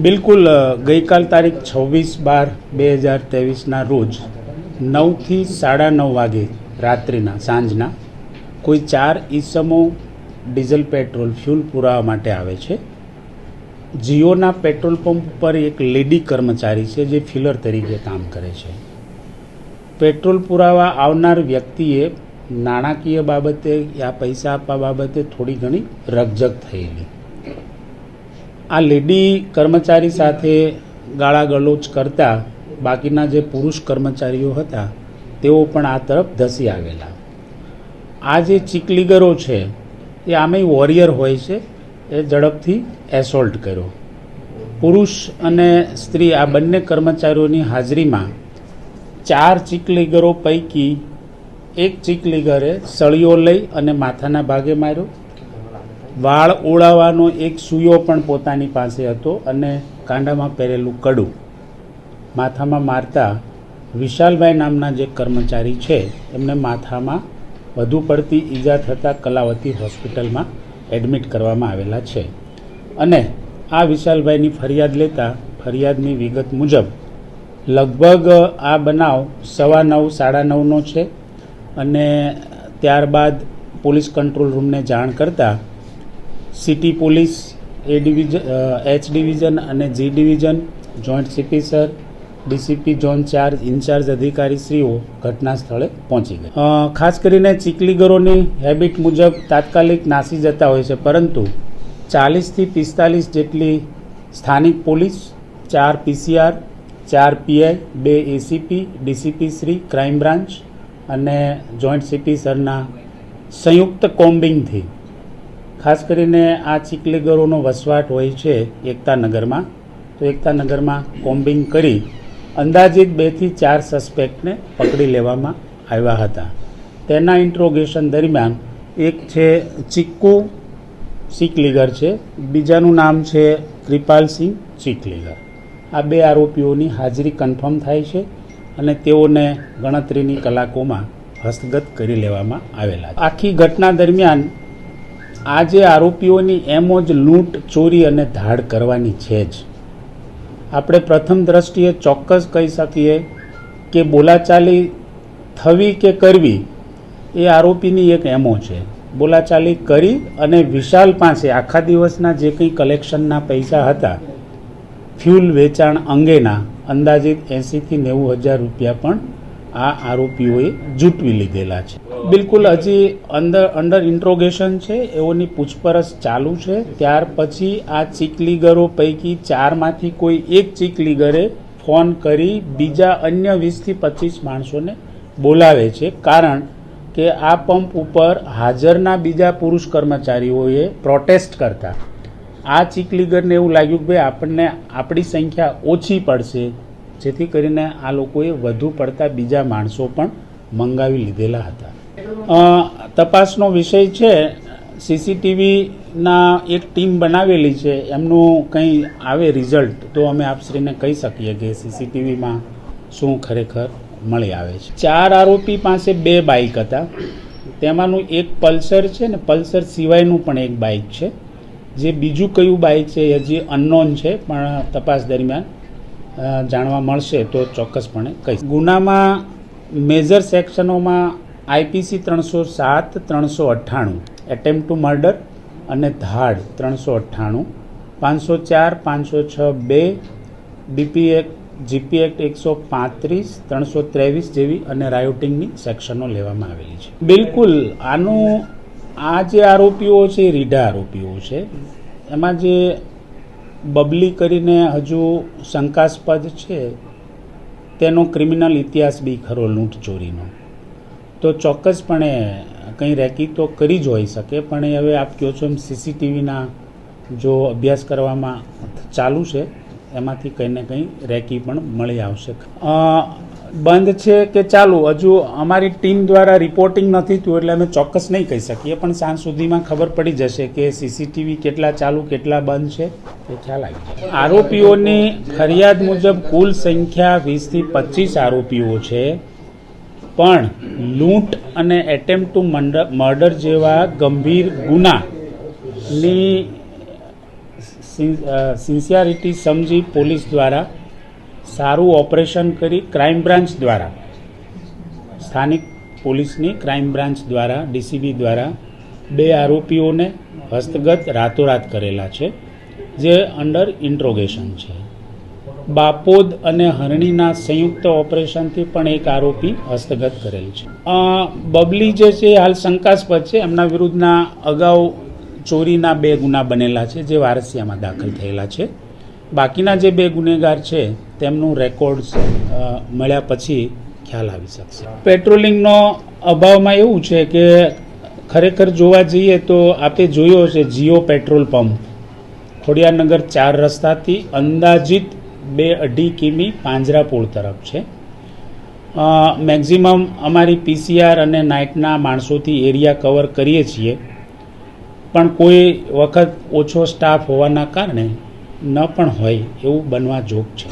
બિલકુલ ગઈકાલ તારીખ છવ્વીસ બાર બે હજાર ત્રેવીસના રોજ નવથી સાડા નવ વાગે રાત્રિના, સાંજના, કોઈ ચાર ઈસમો ડીઝલ પેટ્રોલ ફ્યુલ પુરાવા માટે આવે છે. જીઓના પેટ્રોલ પંપ પર એક લેડી કર્મચારી છે જે ફિલર તરીકે કામ કરે છે. પેટ્રોલ પુરાવા આવનાર વ્યક્તિએ નાણાકીય બાબતે યા પૈસા આપવા બાબતે થોડી ઘણી રકઝક થયેલી. આ લેડી કર્મચારી સાથે ગાળાગલોચ કરતા બાકીના જે પુરુષ કર્મચારીઓ હતા, તેઓ પણ આ તરફ ધસી આવેલા. આ જે ચીકલીગરો છે, એ આમેય વોરિયર હોય છે, એ ઝડપથી એસોલ્ટ કર્યો. પુરુષ અને સ્ત્રી આ બંને કર્મચારીઓની હાજરીમાં ચાર ચીકલીગરો પૈકી એક ચીકલીગરે સળીઓ લઈ અને માથાના ભાગે માર્યો. વાળ ઓળાવાનો એક સુયો પણ પોતાની પાસે હતો અને કાંડામાં પહેરેલું કડું માથામાં મારતા વિશાલભાઈ નામના જે કર્મચારી છે, એમને માથામાં વધુ પડતી ઈજા થતાં કલાવતી હોસ્પિટલમાં એડમિટ કરવામાં આવેલા છે. અને આ વિશાલભાઈની ફરિયાદ લેતા ફરિયાદની વિગત મુજબ, લગભગ આ બનાવ સવા નવ, સાડા નવનો છે અને ત્યારબાદ પોલીસ કંટ્રોલ રૂમને જાણ કરતાં city police, A division H division અને G division, joint CP sir, DCP zone ચાર ઇન્ચાર્જ અધિકારીશ્રીઓ ઘટના સ્થળે પહોંચી ગયા ખાસ કરીને ચીકલીગરોની હેબિટ મુજબ તાત્કાલિક નાસી જતા હોય છે, પરંતુ ચાલીસથી પિસ્તાલીસ જેટલી સ્થાનિક પોલીસ, ચાર પીસીઆર ચાર પીઆઈ બે ACP DCP Shri crime branch અને જોઈન્ટ સીપી સરના સંયુક્ત કોમ્બિંગથી ખાસ કરીને આ ચીકલીગરોનો વસવાટ હોય છે એકતાનગરમાં. તો એકતાનગરમાં કોમ્બિંગ કરી અંદાજિત બેથી ચાર સસ્પેક્ટને પકડી લેવામાં આવ્યા હતા. તેના ઇન્ટ્રોગેશન દરમિયાન એક છે ચિક્કુ ચીકલીગર છે, બીજાનું નામ છે કૃપાલસિંહ ચીકલીગર. આ બે આરોપીઓની હાજરી કન્ફર્મ થાય છે અને તેઓને ગણતરીની કલાકોમાં હસ્તગત કરી લેવામાં આવેલા આખી ઘટના દરમિયાન આ જે આરોપીઓની એમો જ લૂંટ, ચોરી અને ધાડ કરવાની છે જ. આપણે પ્રથમ દ્રષ્ટિએ ચોક્કસ કહી શકીએ કે બોલાચાલી થવી કે કરવી એ આરોપીની એક એમો છે. બોલાચાલી કરી અને વિશાલ પાસે આખા દિવસના જે કંઈ કલેક્શનના પૈસા હતા, ફ્યુલ વેચાણ અંગેના અંદાજિત એંસીથી નેવું હજાર રૂપિયા પણ આ આરોપીઓએ જૂટવી લીધેલા છે. બિલકુલ હજી અંદર અંડર ઇન્ટ્રોગેશન છે, એઓની પૂછપરછ ચાલુ છે. ત્યાર પછી આ ચીકલીગરો પૈકી ચારમાંથી કોઈ એક ચીકલીગરે ફોન કરી બીજા અન્ય વીસથી પચીસ માણસોને બોલાવે છે. કારણ કે આ પંપ ઉપર હાજરના બીજા પુરુષ કર્મચારીઓએ પ્રોટેસ્ટ કરતા. આ ચીકલીગરને એવું લાગ્યું કે ભાઈ આપણને, આપણી સંખ્યા ઓછી પડશે. જેથી કરીને આ લોકોએ વધુ પડતા બીજા માણસો પણ મંગાવી લીધેલા હતા. તપાસનો વિષય છે, સીસીટીવીના એક ટીમ બનાવેલી છે, એમનું કંઈ આવે રિઝલ્ટ તો અમે આપશ્રીને કહી શકીએ કે સીસીટીવીમાં શું ખરેખર મળી આવે છે. ચાર આરોપી પાસે બે બાઇક હતા. તેમાંનું એક પલ્સર છે ને પલ્સર સિવાયનું પણ એક બાઇક છે. જે બીજું કયું બાઇક છે હજી અનનોન છે, પણ તપાસ દરમિયાન જાણવા મળશે તો ચોક્કસપણે કહીશ. ગુનામાં મેજર સેક્શનોમાં આઈપીસી ત્રણસો સાત, ત્રણસો અઠ્ઠાણું એટેમ્પ ટુ મર્ડર અને ધાડ ત્રણસો અઠ્ઠાણું, પાંચસો ચાર, પાંચસો છ, બે બીપી એક્ટ જીપી એક્ટ એકસો પાંત્રીસ, ત્રણસો ત્રેવીસ જેવી અને રાયોટિંગની સેક્શનો લેવામાં આવેલી છે. બિલકુલ, આનું આ જે આરોપીઓ છે, એ રીઢા આરોપીઓ છે. એમાં જે બબલી કરીને હજુ શંકાસ્પદ છે, તેનો ક્રિમિનલ ઇતિહાસ બી ખરો લૂંટ ચોરીનો. તો ચોક્કસપણે કંઈ રેકી તો કરી જ હોઈ શકે, પણ એ હવે આપ કહો છો એમ સીસીટીવીના જો અભ્યાસ કરવામાં ચાલુ છે, એમાંથી કંઈ ને કંઈ રેકી પણ મળી આવશે. બંધ છે કે ચાલુ? હજુ અમારી ટીમ દ્વારા રિપોર્ટિંગ નથી થયું, એટલે અમે ચોક્કસ નહીં કહી શકીએ, પણ સાંજ સુધીમાં ખબર પડી જશે કે સીસીટીવી કેટલા ચાલુ, કેટલા બંધ છે. ખ્યાલ આવી આરોપીઓની ફરિયાદ મુજબ કુલ સંખ્યા વીસથી પચીસ આરોપીઓ છે. પણ લૂંટ અને એટેમ્પ ટુ મર્ડર જેવા ગંભીર ગુનાની સિન્સિયરિટી સમજી પોલીસ દ્વારા સારું ઓપરેશન કરી ક્રાઇમ બ્રાન્ચ દ્વારા. સ્થાનિક પોલીસની ક્રાઇમ બ્રાન્ચ દ્વારા, ડીસીબી દ્વારા બે આરોપીઓને હસ્તગત રાતોરાત કરેલા છે. જે અંડર ઇન્ટ્રોગેશન છે. બાપોદ અને હરણીના સંયુક્ત ઓપરેશનથી પણ એક આરોપી હસ્તગત કરેલ છે. બબલી જે છે હાલ શંકાસ્પદ છે. એમના વિરુદ્ધના અગાઉ ચોરીના બે ગુના બનેલા છે, જે વારસિયામાં દાખલ થયેલા છે. બાકીના જે બે ગુનેગાર છે, તેમનું રેકોર્ડ્સ મળ્યા પછી ખ્યાલ આવી શકશે. પેટ્રોલિંગનો અભાવમાં એવું છે કે ખરેખર જોવા જઈએ તો આપે જોયો છે જીઓ પેટ્રોલ પંપ. ખોડિયારનગર ચાર રસ્તાથી અંદાજિત બે અઢી કિમી પાંજરાપોળ તરફ છે. મેક્ઝિમમ અમારી પીસીઆર અને નાઇટના માણસોથી એરિયા કવર કરીએ છીએ. પણ કોઈ વખત ઓછો સ્ટાફ હોવાના કારણે ન પણ હોય એવું બનવા જોગ છે.